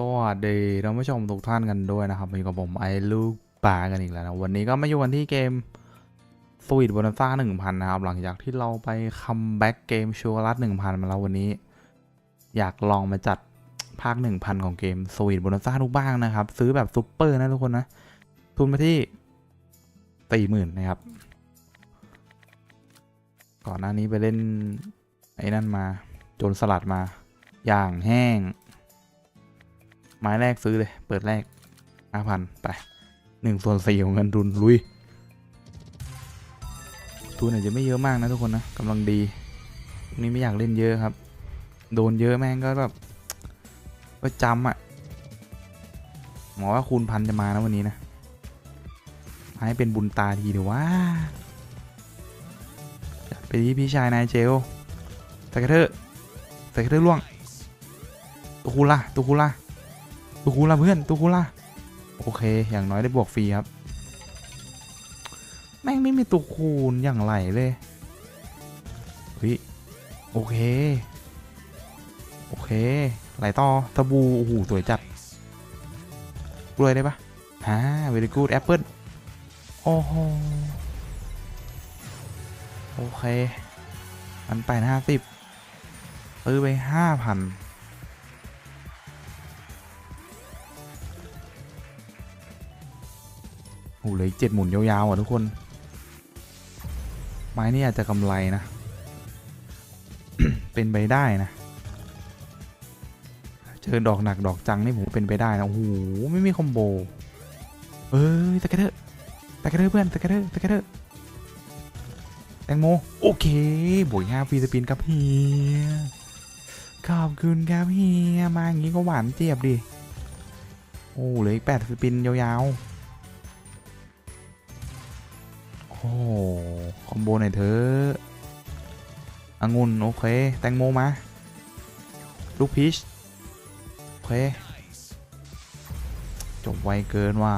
สวัสดีท่านผู้ชมทุกท่านกันด้วยนะครับมีกับผมไอ้ลูกปลากันอีกแล้วนะ วันนี้ก็มาอยู่กันที่เกมสวีทบนซ่าหนึ่งพันนะครับ หลังจากที่เราไปคัมแบ็กเกมชัวรัตหนึ่งพันมาแล้ววันนี้ อยากลองมาจัดภาคหนึ่งพันของเกมสวีทบนซ่าทุกบ้างนะครับ ซื้อแบบซุปเปอร์นะทุกคนนะ ทุนมาที่สี่หมื่นนะครับ ก่อนหน้านี้ไปเล่นไอ้นั่นมา โจรสลัดมา อย่างแห้ง ไม้แรกซื้อเลย เปิดแรกห้าพันไปหนึ่งส่วนสี่ของเงินทุนลุย ทุนอาจจะไม่เยอะมากนะทุกคนนะกำลังดีวกนี้ไม่อยากเล่นเยอะครับ โดนเยอะแม่งก็แบบก็จำอะ่ะหมอว่าคูณพันจะมานะวันนี้นะ ให้เป็นบุญตาทีเดี๋ยวว่าไปที่พี่ชายนายเจลใส่กระเทอะใส่กระเทอะล่วงตุคูล่าตุคูล่า ตูคูล่าเพื่อนตูคูล่าโอเค อย่างน้อยได้บวกฟรีครับ แม่งไม่มีตูคูณอย่างไรเลยเฮ้ยโอเค โอเค ไหลต่อตะบูโอ้โหสวยจัดรวยได้ปะฮ่า very good apple โอ้โหโอเคอันไปห้าสิบซื้อไปห้าพัน อ้เหลยเจ็ดหมุนยาวๆอะทุกคน ไม้นี่อาจจะกำไรนะ เป็นไปได้นะ เจอดอกหนักดอกจังนี่ผมเป็นไปได้นะโอ้โหไม่มีคอมโบ เอ้ยตะกระเทอะตะกระเทอะเพื่อนตะกระเทอะตะกระเทอะแตงโมโอเคบวกห้าฟีสปินครับเฮียขอบคุณครับเฮียมาอย่างงี้ก็หวานเจี๊ยบดิ โอ้เหลืออีกแปดสปินยาวๆ โอ้คอมโบหน่อยเถอะองุ่นโอเค แตงโมมา ลูกพีช โอเค จบไวเกินว่ะ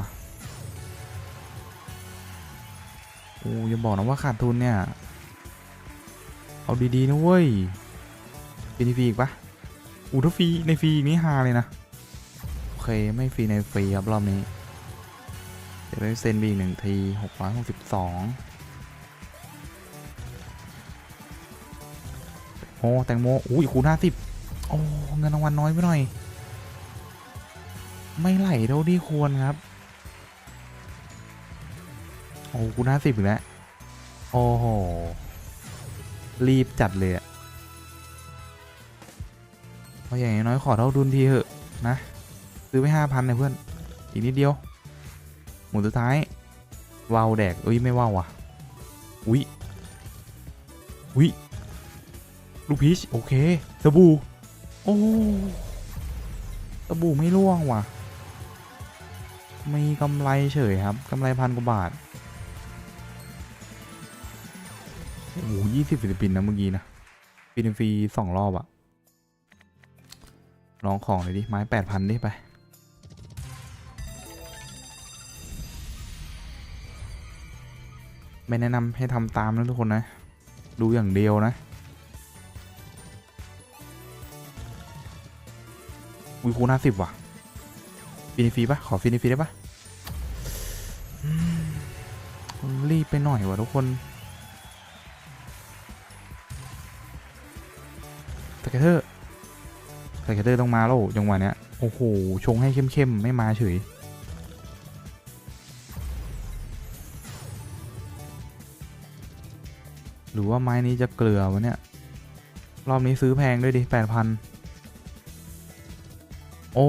โอ้อย่าบอกนะว่าขาดทุนเนี่ย เอาดีๆนะเว้ย เป็นฟรีอีกปะอูถ้าฟรีในฟรีอีกนี่ฮาเลยนะ โอเค ไม่ฟรีในฟรีครับรอบนี้ เวได้เซ็นไปอีกหนึ่งทีหกร้อยหกสิบสองโอ้แตงโมอุ้ยคูณห้าสิบโอ้เงินรางวัลน้อยไปหน่อย ไม่ไหลเท่าที่ควรครับ โอ้คูณห้าสิบอีกแล้วโอ้โห รีบจัดเลยอะเอาอย่างน้อยขอเท่าดุนทีเถอะนะ ซื้อไปห้าพันเลยเพื่อน อีกนิดเดียว หมุนสุดท้ายวาวแดกเอ้ยไม่ว่าวว่ะอุ้ยอุ้ยลูกพีชโอเคสบู่โอ้สบู่ไม่ร่วงว่ะ มีกำไรเฉยครับกำไรพันกว่าบาทโอ้โหยี่สิบฟิลิปปินส์นะเมื่อกี้นะฟิลิปฟรีสองรอบอะลองของเลยดิไม้แปดพันดิไป ไม่แนะนำให้ทำตามนะทุกคนนะ ดูอย่างเดียวนะวิคูห้าสิบว่ะฟินิฟีปะขอฟินิฟีได้ปะรีบไปหน่อยว่ะทุกคนสเกตเตอร์สเกตเตอร์ต้องมาแล้วจังหวะเนี้ย โอ้โห ชงให้เข้มๆ ไม่มาเฉย รือว่าไม้นี้จะเกลือวะเนี่ย รอบนี้ซื้อแพงด้วยดิแปดพันโอ้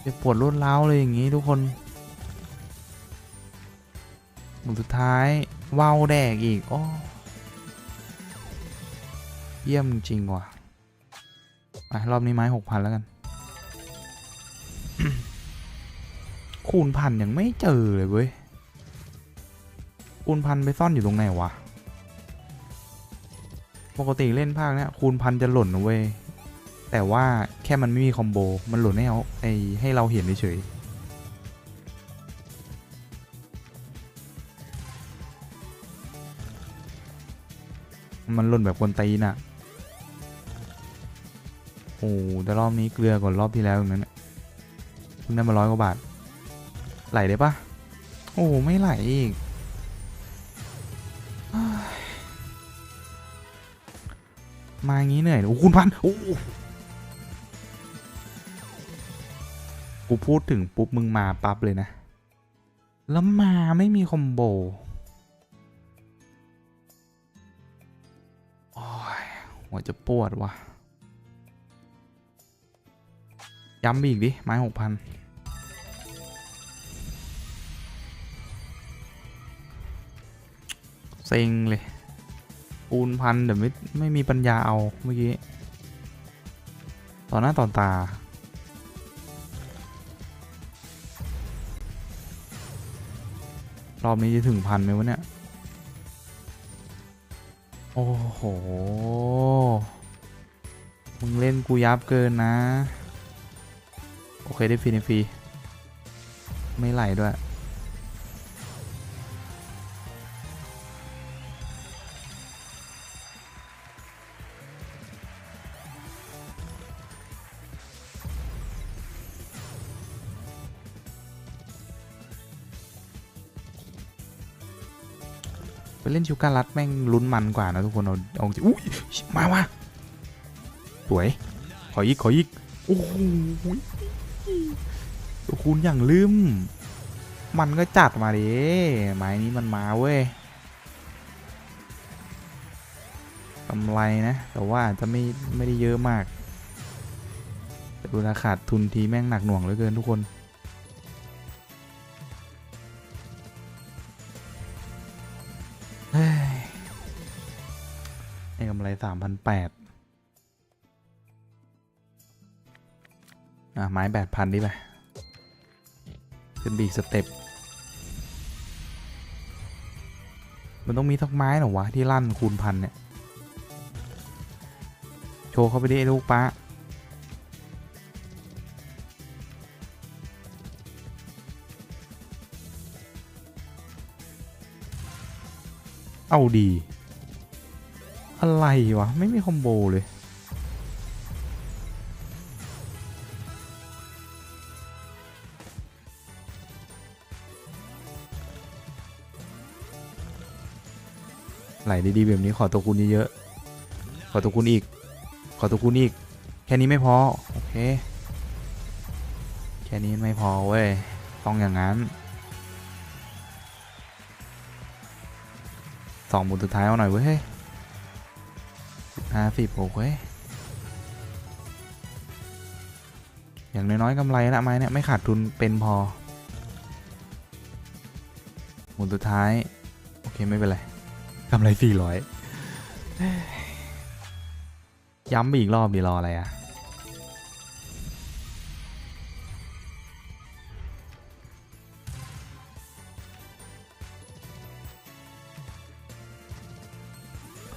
เจ็บปวดรวดร้าวเลยอย่างงี้ทุกคนหมุนสุดท้ายว่าวแดกอีกโอ้เยี่ยมจริงว่ะไปรอบนี้ไม้หกพันแล้วกัน คูณพันยังไม่เจอเลยเว้ย คูณพันไปซ่อนอยู่ตรงไหนวะ ปกติเล่นภาคเนี้ยคูณพันจะหล่นนะเว้ย แต่ว่าแค่มันไม่มีคอมโบ มันหล่นให้เอาไอให้เราเห็นเฉยมันหล่นแบบคนตีนอะโอ้แต่รอบนี้เกลือกว่ารอบที่แล้วนั้นเพิ่งได้มาร้อยกว่าบาท ไหลได้ปะ โอ้ ไม่ไหลอีก มาอย่างนี้เหนื่อยโอ้คุณพันโอ้กูพูดถึงปุ๊บมึงมาปั๊บเลยนะ แล้วมาไม่มีคอมโบโอ้ยหัวจะปวดว่ะ ย้ำไปอีกดิ ไม้หกพันเซ็งเลย ปูนพันเดี๋ยวไม่ไม่มีปัญญาเอาเมื่อกี้ ต่อหน้าต่อตา รอบนี้จะถึงพันไหมวะเนี่ย โอ้โห มึงเล่นกูยับเกินนะ โอเคได้ฟรีในฟรี ไม่ไหลด้วย เล่นชิวการัดแม่งลุ้นมันกว่านะทุกคนเอาเอาจิอุ้ยมาว่ะสวย ขออีกขออีกโอ้โหคูณอย่างลืม มันก็จัดมาดิไม้นี้มันมาเว้ยกำไรนะ แต่ว่าจะไม่ไม่ได้เยอะมากแต่ดูราขาดทุนทีแม่งหนักหน่วงเหลือเกินทุกคน สามพันแปดอะ ไม้แปดพันดิไป ขึ้นบีกสเต็ป มันต้องมีสักไม้หรอวะ ที่ลั่นคูณพันเนี่ย โชว์เข้าไปดิลูกป้าเอาดี อะไรวะ ไม่มีคอมโบเลย ไหลดีๆแบบนี้ขอตัวคูณเยอะๆขอตัวคูณอีก ขอตัวคูณอีก แค่นี้ไม่พอ โอเค แค่นี้ไม่พอเว้ย ต้องอย่างนั้นสองหมุนสุดท้ายเอาหน่อยเว้ย ห้าสิบโอ้ยอย่างน้อยๆกำไรละไม้เนี่ยไม่ขาดทุนเป็นพอ หมุนสุดท้าย โอเค ไม่เป็นไรกำไรสี่ร้อยย้ำไปอีกรอบดีรออะไรอะ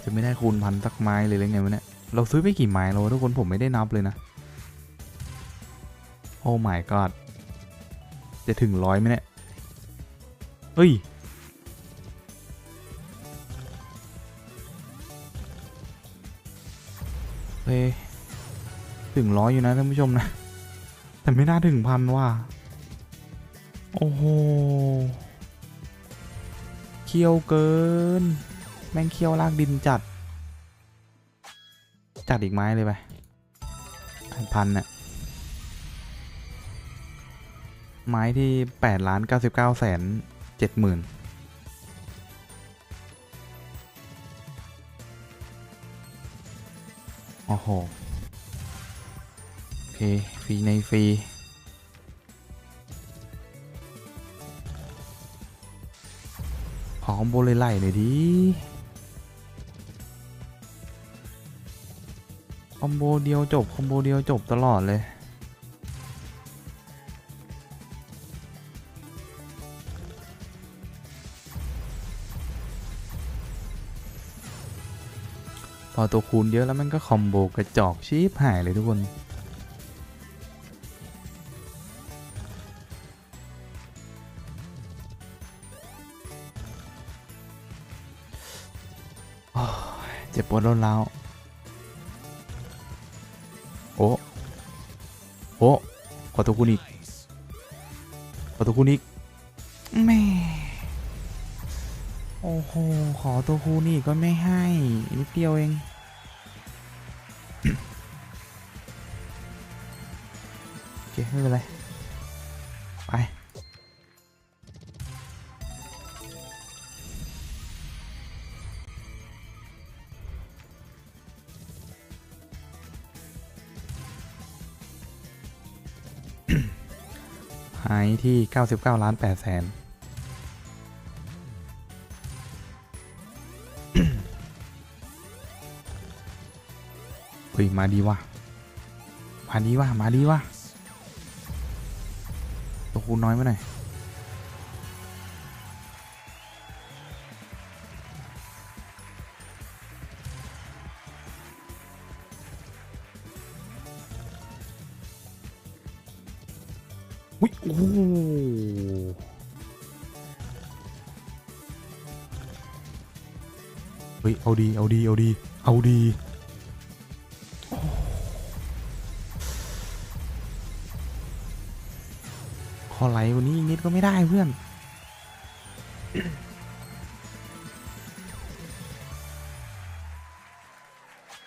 จะไม่ได้คูณพันสักไม้เลยหรือไงวะเนี่ย เราซื้อไปกี่ไม้แล้วทุกคนผมไม่ได้นับเลยนะ โอ้ my god จะถึงร้อยไหมเนี่ย เฮ้ย เฮ้ถึงร้อยอยู่นะท่านผู้ชมนะ แต่ไม่น่าถึงพันว่า โอ้โห เคี่ยวเกิน แม่งเคี่ยวลากดินจัด จัดอีกไม้เลยไปพันน่ะไม้ที่แปดล้านเก้าสิบเก้าแสนเจ็ดหมื่นโอ้โห โอเค ฟรี ใน ฟรี ขอคอมโบเลยไล่หน่อยดิ คอมโบเดียวจบ คอมโบเดียวจบตลอดเลย พอตัวคูณเยอะแล้วมันก็คอมโบกระจอกชีพหายเลยทุกคนเจ็บปวดร้าวร้ว อตัวคุณอีก ขอตัวคุณอีกแม่โอ้โห ขอตัวคุณอีกก็ไม่ให้ นิดเดียวเอง โอเค ไม่เป็นไร ไป หายที่ 99 ล้าน8แสนเฮ้ย มาดีว่ะ มาดีว่ะ มาดีว่ะตัวคูณน้อยไปหน่อย ดี เอาดี เอาดี เอาดีโอ้ขอไหลกว่านี้นิดก็ไม่ได้เพื่อน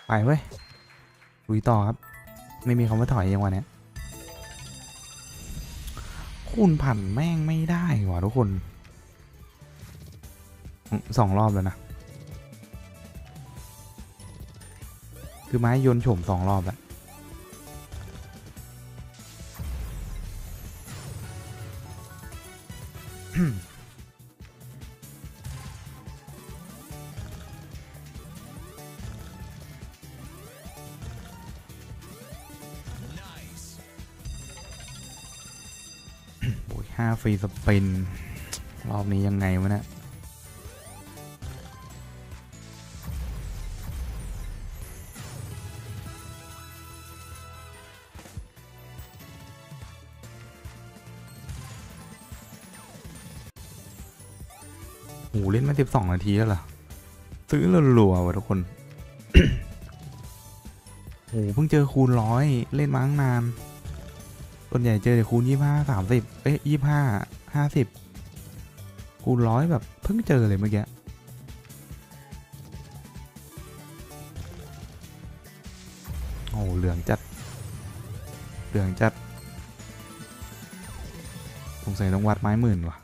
ไปเว้ยลุยต่อครับ ไม่มีคำว่าถอยยังวันเนี้ยคูณผันแม่งไม่ได้ว่ะทุกคนสองรอบแล้วนะ คือไม้โยนโฉมสองรอบแล้วโอ้ยห้าฟรีสปิน รอบนี้ยังไงวะเนี่ย โหเล่นมาสิบสองนาทีแล้วเหรอซื้อรัวๆวะทุกคนโหเพิ่งเจอคูณร้อยเล่นมาตั้งนาน ส่วนใหญ่เจอแต่คูณยี่ห้าสามสิบเอ๊ะยี่ห้าห้าสิบคูณร้อยแบบเพิ่งเจอเลยเมื่อกี้โอ้โหเหลืองจัด เหลืองจัดสงสัยต้องวัดไม้หมื่นว่ะ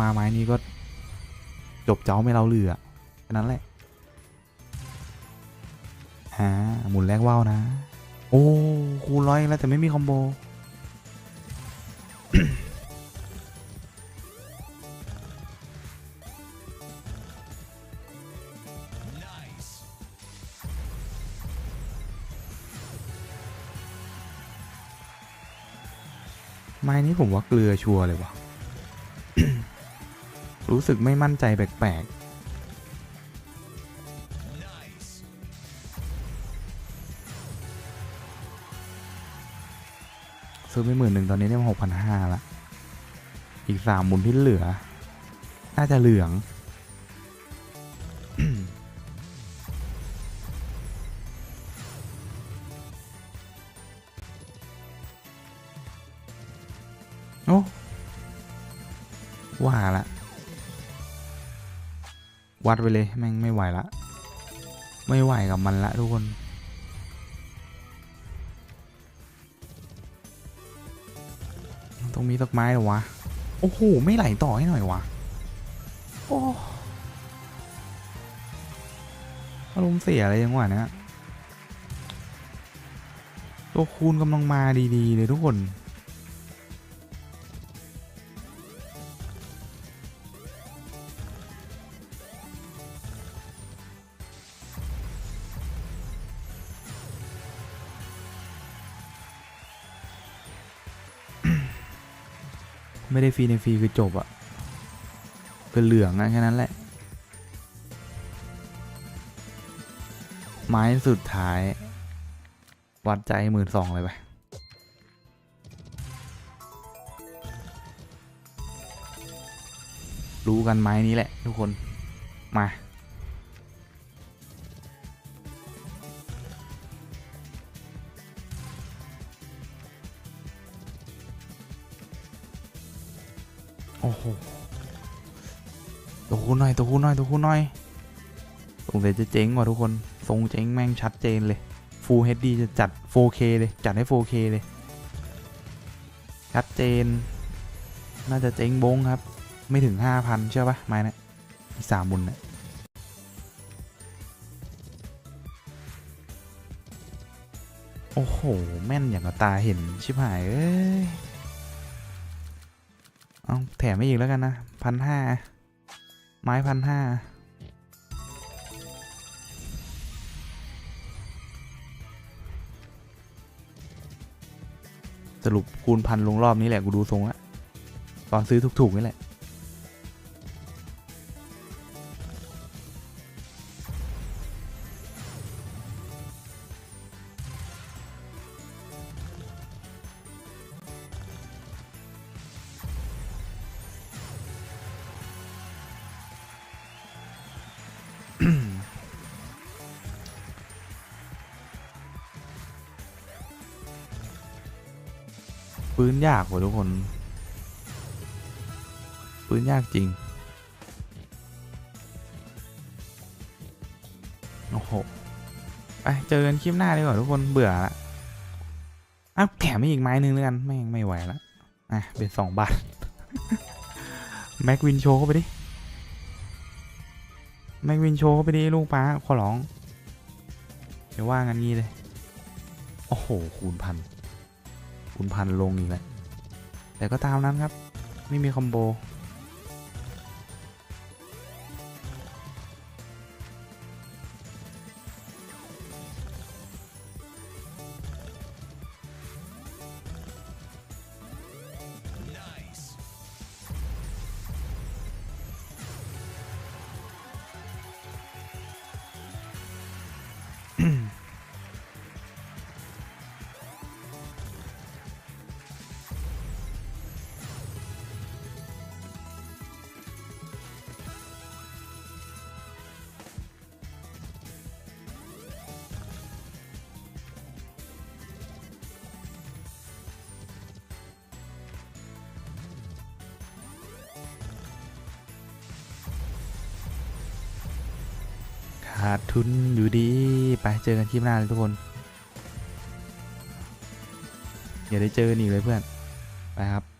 มาไม้นี้ก็จบเจ้าไม่เราเหลือแค่นั้นแหละอ่าหมุนแรกว่าวนะ โอ้คูณร้อยแล้วแต่ไม่มีคอมโบไม้นี้ผมว่าเกลือชัวร์เลยว่ะ รู้สึกไม่มั่นใจแปลกๆ ซื้อไปหมื่นหนึ่งตอนนี้ได้มาหกพันห้าละ อีกสามหมุนที่เหลือ น่าจะเหลือง วัดไปเลยแม่งไม่ไหวละ ไม่ไหวกับมันละทุกคนต้องมีสักไม้หรอวะ โอ้โห ไม่ไหลต่อให้หน่อยวะ โอ้อารมณ์เสียอะไรยังวะเนี่ยตัวคูณกำลังมาดีๆเลยทุกคน ไม่ได้ฟรีในฟรีคือจบอะคือเหลืองอะแค่นั้นแหละ ไม้สุดท้าย วัดใจหมื่นสองเลยไปรู้กันไม้นี้แหละทุกคนมา โอ้โหตัวคูณหน่อยตัวคูณหน่อยตัวคูณหน่อยสงสัยจะเจ๊งว่ะทุกคนทรงเจ๊งแม่งชัดเจนเลย Full HD จะจัด 4K เลย จัดให้ 4K เลย ชัดเจน น่าจะเจ๊งบงครับ ไม่ถึง 5,000 เชื่อปะไม้นะอีสามบุญนะโอ้โห แม่นอย่างกับตาเห็น ชิบหาย เอ้ย แถมไม่อีกแล้วกันนะพันห้าไม้พันห้าสรุปคูณพันลงรอบนี้แหละ กูดูทรงละตอนซื้อถูกๆนี่แหละ ปืนยากว่ะทุกคน ปืนยากจริง โอ้โห ไป เจอกันคลิปหน้าดีกว่าทุกคนเบื่อละอ้าวแถมอีกไม้หนึงแล้วกันแม่งไม่ไหวละอะ เป็นสองบาท แม็กวินโชว์เข้าไปดิ แม็กวินโชว์เข้าไปดิ ลูกป้าขอร้อง เดี๋ยวว่างันงี้เลย โอ้โห คูณพัน คุณพันลงอีกแล้วแต่ก็ตามนั้นครับ ไม่มีคอมโบ ขาดทุนอยู่ดี ไปเจอกันคลิปหน้าเลยทุกคน อย่าได้เจอกันอีกเลยเพื่อน ไปครับ